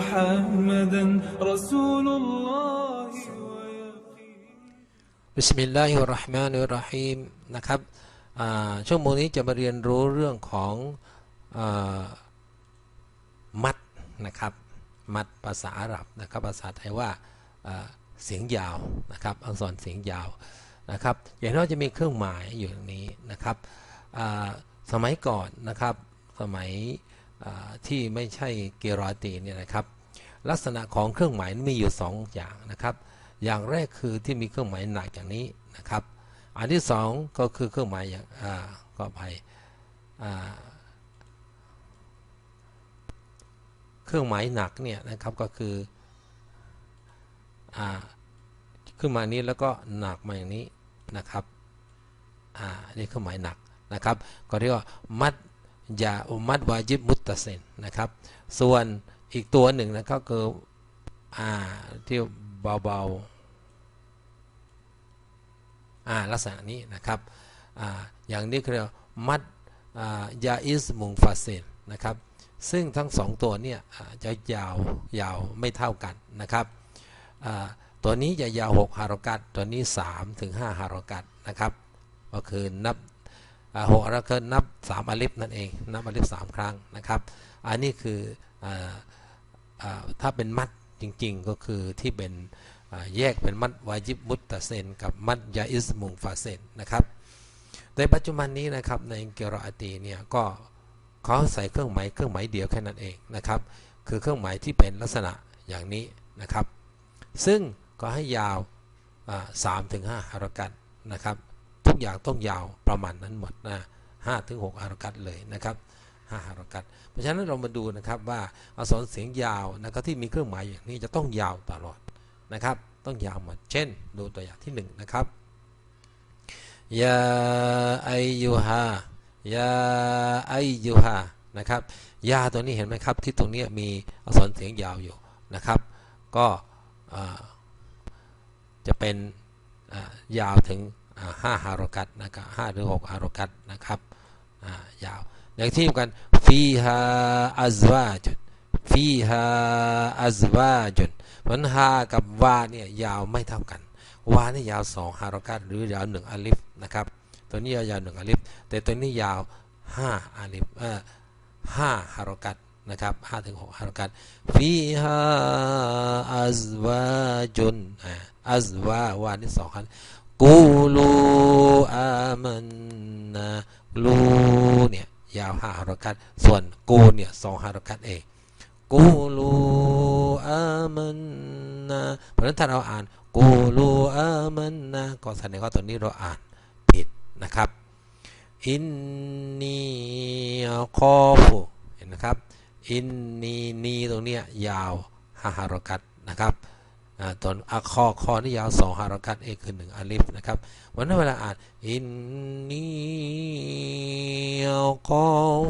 محمدا رسول الله ويقين บิสมิลลาฮิรเราะห์มานิรเราะฮีมนะครับอ่าชั่วโมงนี้จะมาเรียนรู้เรื่องของอามัดนะครับมัดภาษาอาหรับนะครับภาษาไทยว่าอ่าเสียงยาวนะครับอักษรเสียงยาวนะครับอย่างน้อยจะมีเครื่องหมายอยู่อย่างนี้นะครับอ่าสมัยก่อนนะครับสมัยอ่าที่ไม่ใช่เกรอตีเนี่ยนะครับ ลักษณะของเครื่องหมายมีอยู่สองอย่างนะครับ อย่างแรกคือที่มีเครื่องหมายหนักอย่างนี้นะครับ อันที่สองก็คือเครื่องหมายอย่างอ่าก็ไปอ่าเครื่องหมายหนักเนี่ยนะครับก็คืออ่าเครื่องหมายนี้แล้วก็หนักมาอย่างนี้นะครับอ่านี่เครื่องหมายหนักนะครับ ก็เรียกว่ามัดยาอุมัดวาจิบมุตตะเซนนะครับ ส่วน อีกตัวหนึ่งนะก็คืออ่าที่เบาๆอ่าลักษณะนี้นะครับอ่าอย่างนี้คือเรียกมัดอ่ายาอิสมุงฟาเซนนะครับ ซึ่งทั้งสองตัวเนี่ยจะยาวยาวไม่เท่ากันนะครับตัวนี้จะยาว 6 ฮารกัตตัวนี้ 3 ถึง 5 ฮารกัตนะครับ ก็คือนับหกแล้วก็นับ 3อลิฟนั่นเอง นับอลิฟ3ครั้งนะครับ อันนี้คืออ ถ้าเป็นมัดจริงๆ ก็คือที่เป็นแยกเป็นมัดวาจิบมุตตะเซน กับมัดยาอิสมุงฟาเซนนะครับในปัจจุบันนี้นะครับในเกรออตีเนี่ยก็เขาใส่เครื่องหมายเครื่องหมายเดียวแค่นั้นเองนะครับ คือเครื่องหมายที่เป็นลักษณะอย่างนี้นะครับ ซึ่งก็ให้ยาวสามถึงห้าฮารกัตนะครับ ทุกอย่างต้องยาวประมาณนั้นหมดนะห้าถึงหกฮารกัตเลยนะครับ ห้าฮารกัตเพราะฉะนั้นเรามาดูนะครับว่าอักษรเสียงยาวนะครับที่มีเครื่องหมายอย่างนี้จะต้องยาวตลอดนะครับ ต้องยาวหมดเช่น ดูตัวอย่างที่หนึ่งนะครับยาไอยูฮายาไอยูฮานะครับยาตัวนี้เห็นไหมครับ ที่ตรงนี้มีอักษรเสียงยาวอยู่นะครับ ก็จะเป็นยาวถึงห้าฮารกัตนะครับห้าหรือหกฮารกัตนะครับยาว อย่างที่กันฟีฮาอัซวาจุนฟีฮาอัซวาจุนมันฮากับวาเนี่ยยาวไม่เท่ากัน วานี่ยาวสองฮารกัตหรือยาวหนึ่งอาลิฟนะครับ ตัวนี้ยาวหนึ่งอาลิฟแต่ตัวนี้ยาวห้าอาลิฟเอ่อห้าฮารกัตนะครับห้าถึงหกฮารกัตฟีฮาอัซวาจุนอัซวาวานี่สองคันกูลูอามันนาลูเนี่ย ยาวห้าฮารกัตส่วนกูเนี่ยสองฮารกัตเองกูลูอามันนะเพราะฉะนั้นถ้าเราอ่านกูลูอามันนะก็แสดงว่าตอนนี้เราอ่านผิดนะครับอินนีคอฟูเห็นนะครับ อินนีนีตรงเนี้ยยาวห้าฮารกัตนะครับ ตอนอะคอคอนี่ยาวสองฮารกัตเอกคือหนึ่งอาลิฟนะครับวันนั้นเวลาอ่านอินนีกอ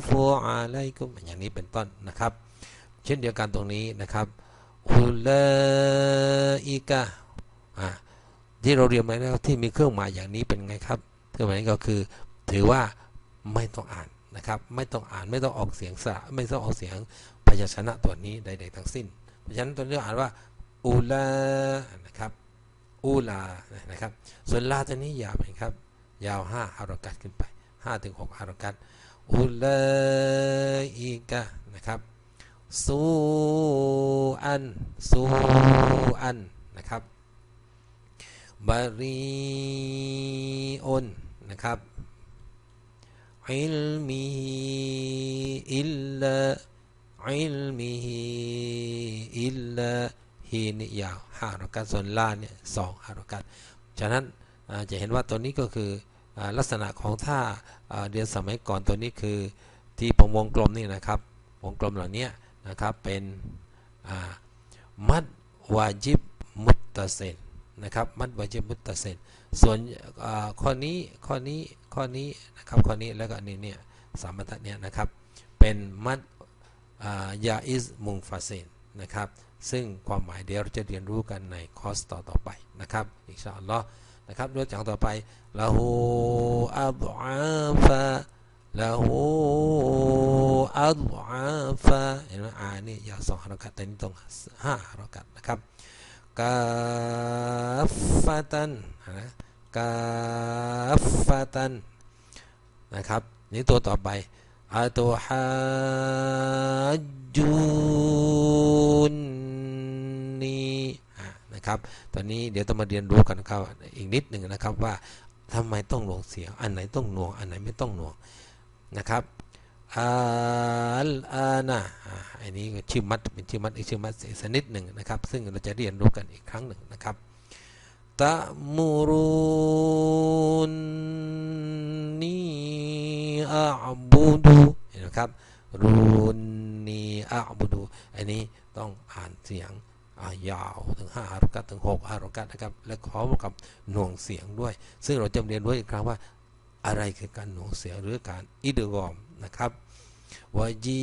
ฟูอะไรก็อย่างนี้เป็นต้นนะครับ เช่นเดียวกันตรงนี้นะครับอุลอิกะที่เราเรียนมาแล้วที่มีเครื่องหมายอย่างนี้เป็นไงครับเครื่องหมายนี้ก็คือถือว่าไม่ต้องอ่านนะครับ ไม่ต้องอ่านไม่ต้องออกเสียงสระไม่ต้องออกเสียงพยัญชนะตัวนี้ใดๆทั้งสิ้นเพราะฉะนั้นตัวนี้อ่านว่า อุลานะครับอูลานะครับส่วนลาตัวนี้ยาวไหมครับ ยาว5ฮารกัตขึ้นไป5ถึง6ฮารกัตอุลาอิกะนะครับซูอันซูอันนะครับบารีอุนนะครับอิลมีอิลลาอิลมีอิลลา ฮีนี่ยาวห้าฮารกัตส่วนลาเนี่ยสองฮารกัตฉะนั้นจะเห็นว่าตัวนี้ก็คือลักษณะของท่าเรียนสมัยก่อนตัวนี้คือที่ผมวงกลมนี่นะครับ วงกลมเหล่านี้นะครับเป็นมัดวาจิบมุตตะเซนนะครับมัดวาจิบมุตตะเซนส่วนข้อนี้ข้อนี้ข้อนี้นะครับข้อนี้แล้วก็นนี้เนี่ยสามบรรทัดเนี่ยนะครับเป็นมัดยาอิสมุงฟาเซน นะครับ ซึ่งความหมายเดี๋ยวเราจะเรียนรู้กันในคอร์สต่อต่อไปนะครับอินชาอัลลอฮ์นะครับเรื่องจากต่อไปละหูอับอาฟะละหูอับอาฟาเห็นไหมอานี่ยาวสองฮารักัตแต่นี่ต้องห้าฮารักัตนะครับกาฟาตันนะกาฟาตันนะครับนี่ตัวต่อไปอาตุฮาจู นนี่นะครับ ตอนนี้เดี๋ยวต้องมาเรียนรู้กันนะครับอีกนิดหนึ่งนะครับว่าทำไมต้องหน่วงเสียง อันไหนต้องหน่วง อันไหนไม่ต้องหน่วงนะครับอัลอานะอะอันนี้ชื่อมัดเป็นชื่อมัดอีกชื่อมัดอีกสนิดหนึ่งนะครับ ซึ่งเราจะเรียนรู้กันอีกครั้งหนึ่งนะครับตะมูรุนนีอาบูดูนไหมครับรุน อาบูดูอันนี้ต้องอ่านเสียงายาวถึง5ฮารุกัตถึง6ฮารุกัตนะครับและขอกับหน่วงเสียงด้วย ซึ่งเราจะเรียนรู้อีกครั้งว่าอะไรคือการหน่วงเสียงหรือการอิดกอมนะครับวาจี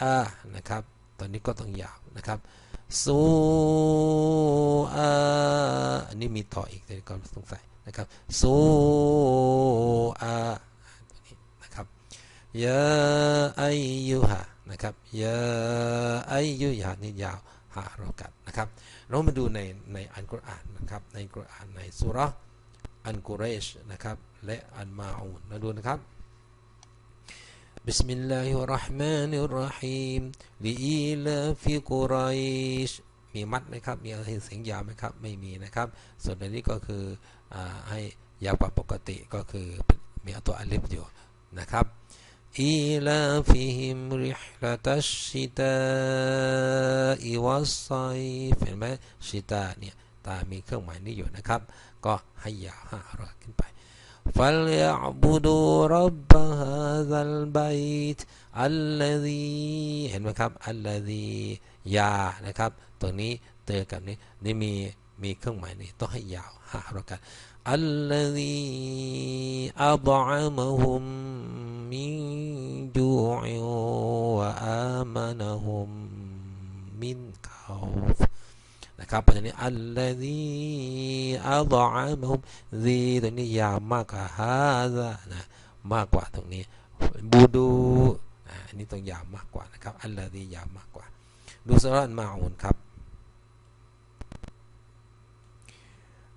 อานะครับ ตอนนี้ก็ต้องยาวนะครับซูอาอันนี้มีต่ออีกแต่ก็สงสัยนะครับซูอาตัวนี้นะครับยาอายุฮะ นะครับยาอายุฮะนี่ยาวหาเรากัดนะครับ เรามาดูในในอัลกุรอานนะครับในกุรอานในสุเราะห์ อันกุเรชนะครับและอันมาอูนมาดูนะครับ بسم الله الرحمن الرحيم لإيلاف قريش มีมัดไหมครับ มีอะไรเสียงยาวไหมครับ ไม่มีนะครับ ส่วนอันนี้ก็คืออาให้ยาวกว่าปกติก็คือเป็นมีตัวอลิฟอยู่นะครับ إيلافهم رحلة الشتاء والصيف เห็นไหมชิตาเนี่ยตามีเครื่องหมายนี้อยู่นะครับ ก็ให้ยาวห้ารอยขึ้นไป فليعبدوا رب هذا البيت الذي เห็นไหมครับ الذي ยานะครับ ตรงนี้เจอกับนี้นี่มีมีเครื่องหมายนี้ต้องให้ยาวห้ารอยกัน الذي أطعمهم من جوع وآمنهم من خوف นะครับเพราะฉะนั้นอัลลอฮีอัลลอฮ์มะฮุมซีตรงนี้ยาวมากกว่าฮาซานะมากกว่าตรงนี้บูดูอ่าอันนี้ต้องยาวมากกว่านะครับอัลลอฮียาวมากกว่า ดูสุราะห์มาอูนครับ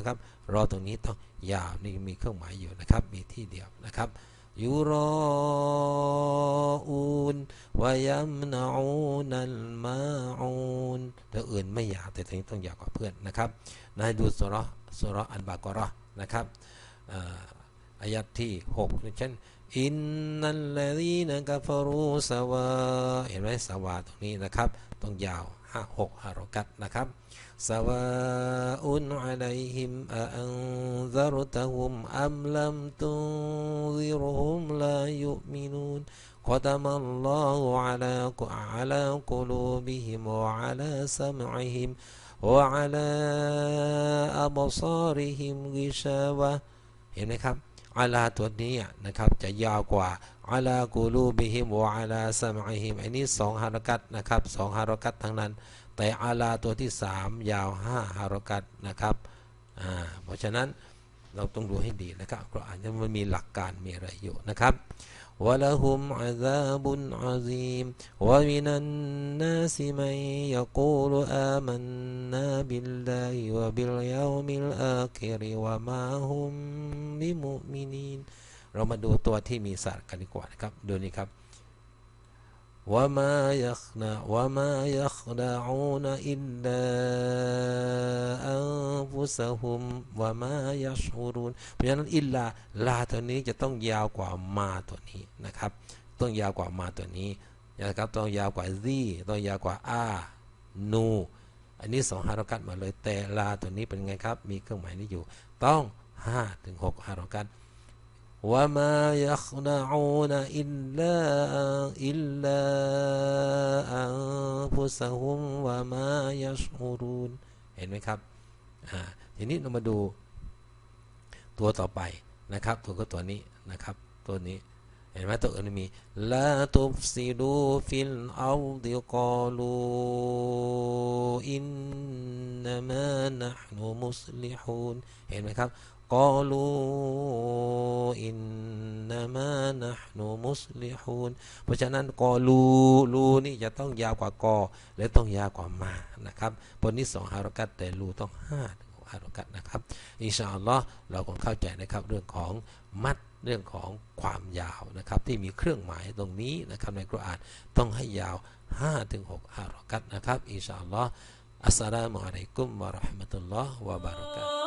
นไหมครับ รอตรงนี้ต้องยาวนี่มีเครื่องหมายอยู่นะครับ มีที่เดียวนะครับยูรออูนวายัมนาอูนัลมาอูนแล้วอื่นไม่ยาวแต่ตรงนี้ต้องยาวกว่าเพื่อนนะครับนายดูสุรสุรอันบากรอนะครับอายัดที่6เช่นอินนัลลดีนกัฟรูสวาเห็นไหมสวาตรงนี้นะครับ ต้องยาว 5 6ฮารุกัตนะครับ سواء عليهم أأنذرتهم أم لم تنذرهم لا يؤمنون ختم الله على على قلوبهم وعلى سمعهم وعلى أبصارهم غشاوة เห็นไหมครับ อาลาตัวนี้นะครับจะยาวกว่าอาลากูลูบิฮิมวะอาลาสมาฮิมอันนี้สองฮารักัตนะครับสองฮารักัตทั้งนั้น แต่อาลาตัวที่สามยาวห้าฮารักัตนะครับอ่าเพราะฉะนั้น เราต้องดูให้ดีนะครับก็อาจจะมันมีหลักการมีอะไรอยู่นะครับ ولهم عذاب عظيم ومن الناس من يقول آمنا بالله وباليوم الآخر وما هم بمؤمنين เรามาดูตัวที่มีสัตว์กันดีกว่านะครับดูนี่ครับ وما يخنع وما يخدعون إلا أنفسهم وما يشعرون เพราะฉะนั้นอิลลาลาตัวนี้จะต้องยาวกว่ามาตัวนี้นะครับ ต้องยาวกว่ามาตัวนี้นะครับต้องยาวกว่าซีต้องยาวกว่าอานู อันนี้สองฮารักัตมาเลย แต่ลาตัวนี้เป็นไงครับ มีเครื่องหมายนี้อยู่ ต้อง5ถึง6ฮารักัต وما يخدعون إلا إلا أنفسهم وما يشعرون เห็นไหมครับอ่าทีนี้เรามาดูตัวต่อไปนะครับ ตัวก็ตัวนี้นะครับ ตัวนี้ เห็นไหมตัวอื่นมีลาตุฟซิดูฟิลอัลดิกอลูอินนามานะห์นุมุสลิฮูนเห็นไหมครับ กอลูอินนามานะห์นุมุสลิฮูนเพราะฉะนั้นกอลูลูนี่จะต้องยาวกว่ากอและต้องยาวกว่ามานะครับบนนี้สองฮารักัตแต่ลูต้องห้าฮารักัตนะครับอินชาอัลลอฮ์เราคงเข้าใจนะครับเรื่องของมัดเรื่องของความยาวนะครับที่มีเครื่องหมายตรงนี้นะครับในกุรอานต้องให้ยาว 5-6ฮารอกัตนะครับอินชาอัลลอฮ์อัสสลามุอะลัยกุมวะเราะห์มะตุลลอฮ์วะบารากาตุฮ์